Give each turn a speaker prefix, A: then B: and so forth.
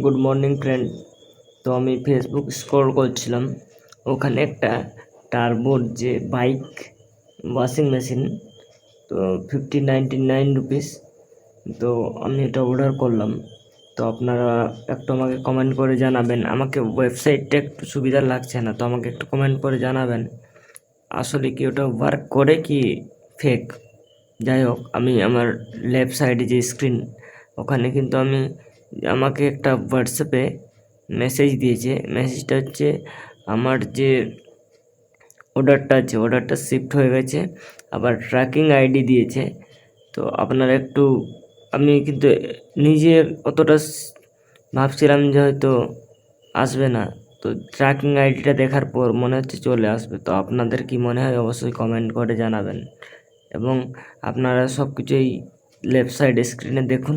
A: Good morning friend তো আমি Facebook scroll করছিলাম। ওখানে একটা টার্বোর যে বাইক ওয়াশিং মেশিন তো ফিফটি নাইনটি নাইন রুপিস তো আমি এটা অর্ডার করলাম। তো আপনারা একটু আমাকে কমেন্ট করে জানাবেন। আমাকে ওয়েবসাইটটা একটু সুবিধা লাগছে না, তো আমাকে একটু কমেন্ট করে জানাবেন। আসলে কি ওটা ওয়ার্ক করে কি ফেক যাই হোক, আমি আমার লেফট সাইডে যে স্ক্রিন ওখানে কিন্তু আমি আমাকে একটা হোয়াটসঅ্যাপে মেসেজ দিয়েছে। মেসেজটা হচ্ছে, আমার যে অর্ডারটা আছে অর্ডারটা শিফট হয়ে গেছে, আবার ট্র্যাকিং আইডি দিয়েছে। তো আপনারা একটু, আমি কিন্তু নিজে অতটা ভাবছিলাম যে হয়তো আসবে না। তো ট্র্যাকিং আইডিটা দেখার পর মনে হচ্ছে চলে আসবে। তো আপনাদের কি মনে হয় অবশ্যই কমেন্ট করে জানাবেন। এবং আপনারা সব কিছুই লেফট সাইড স্ক্রিনে দেখুন।